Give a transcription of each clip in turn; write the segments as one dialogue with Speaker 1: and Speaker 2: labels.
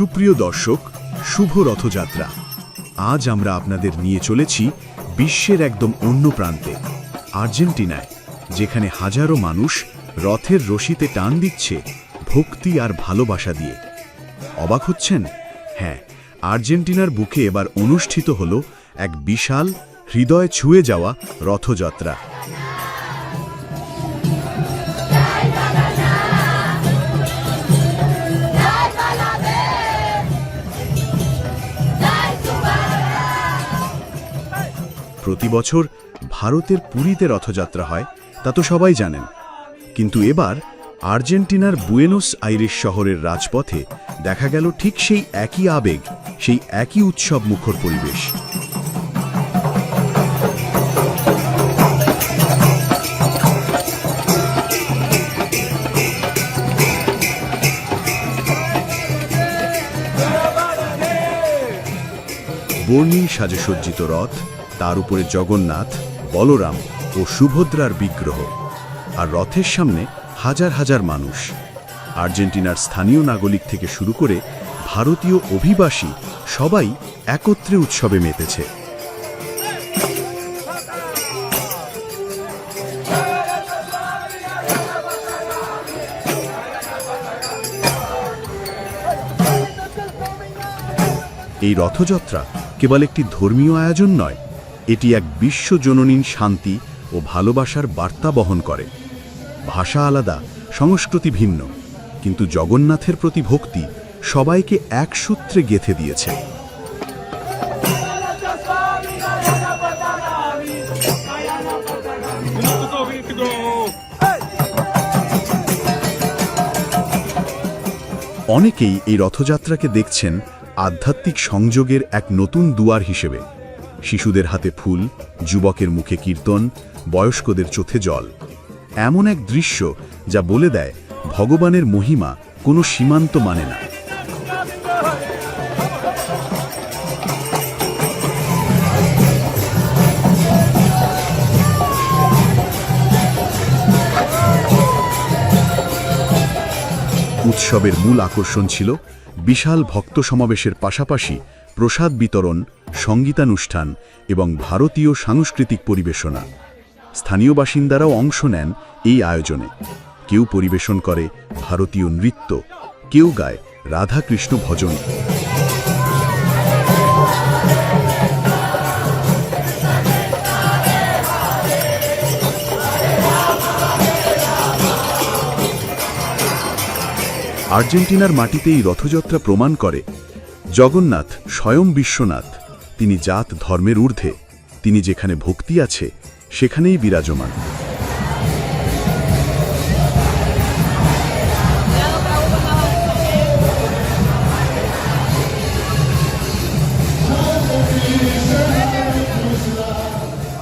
Speaker 1: সুপ্রিয় দর্শক, শুভ রথযাত্রা। আজ আমরা আপনাদের নিয়ে চলেছি বিশ্বের একদম অন্য প্রান্তে, আর্জেন্টিনায়, যেখানে হাজারো মানুষ রথের রশিতে টান দিচ্ছে ভক্তি আর ভালোবাসা দিয়ে। অবাক হচ্ছেন? হ্যাঁ আর্জেন্টিনার বুকে এবার অনুষ্ঠিত হল এক বিশাল, হৃদয় ছুঁয়ে যাওয়া রথযাত্রা। প্রতি বছর ভারতের পুরীতে রথযাত্রা হয়, তা তো সবাই জানেন। কিন্তু এবার আর্জেন্টিনার বুয়েনোস আইরিশ শহরের রাজপথে দেখা গেল ঠিক সেই একই আবেগ, সেই একই উৎসব মুখর পরিবেশ। বর্ণিল সাজে সজ্জিত রথ তার উপরে জগন্নাথ, বলরাম ও সুভদ্রার বিগ্রহ। আর রথের সামনে হাজার হাজার মানুষ। আর্জেন্টিনার স্থানীয় নাগরিক থেকে শুরু করে ভারতীয় অভিবাসী সবাই একত্রে উৎসবে মেতেছে। এই রথযাত্রা কেবল একটি ধর্মীয় আয়োজন নয় এটি এক বিশ্বজননীন শান্তি ও ভালোবাসার বার্তা বহন করে। ভাষা আলাদা, সংস্কৃতি ভিন্ন, কিন্তু জগন্নাথের প্রতি ভক্তি সবাইকে এক সূত্রে গেথে দিয়েছে। অনেকেই এই রথযাত্রাকে দেখছেন আধ্যাত্মিক সংযোগের এক নতুন দুয়ার হিসেবে। শিশুদের হাতে ফুল, যুবকের মুখে কীর্তন, বয়স্কদের চোখে জল। এমন এক দৃশ্য যা বলে দেয়, ভগবানের মহিমা কোনো সীমান্ত মানে না। উৎসবের মূল আকর্ষণ ছিল বিশাল ভক্ত সমাবেশের পাশাপাশি প্রসাদ বিতরণ, সঙ্গীতানুষ্ঠান এবং ভারতীয় সাংস্কৃতিক পরিবেশনা। স্থানীয় বাসিন্দারাও অংশ নেন এই আয়োজনে। কেউ পরিবেশন করে ভারতীয় নৃত্য, কেউ গায় রাধাকৃষ্ণ ভজন। আর্জেন্টিনার মাটিতে এই রথযাত্রা প্রমাণ করে জগন্নাথ স্বয়ং বিশ্বনাথ। তিনি জাত ধর্মের ঊর্ধ্বে। তিনি যেখানে ভক্তি আছে, সেখানেই বিরাজমান।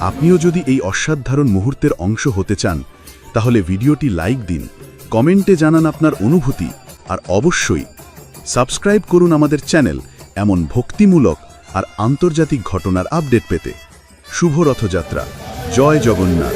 Speaker 1: আপনিও যদি এই অসাধারণ মুহূর্তের অংশ হতে চান, তাহলে ভিডিওটি লাইক দিন, কমেন্টে জানান আপনার অনুভূতি, আর অবশ্যই সাবস্ক্রাইব করুন আমাদের চ্যানেল এমন ভক্তিমূলক আর আন্তর্জাতিক ঘটনার আপডেট পেতে। শুভ রথযাত্রা। জয় জগন্নাথ।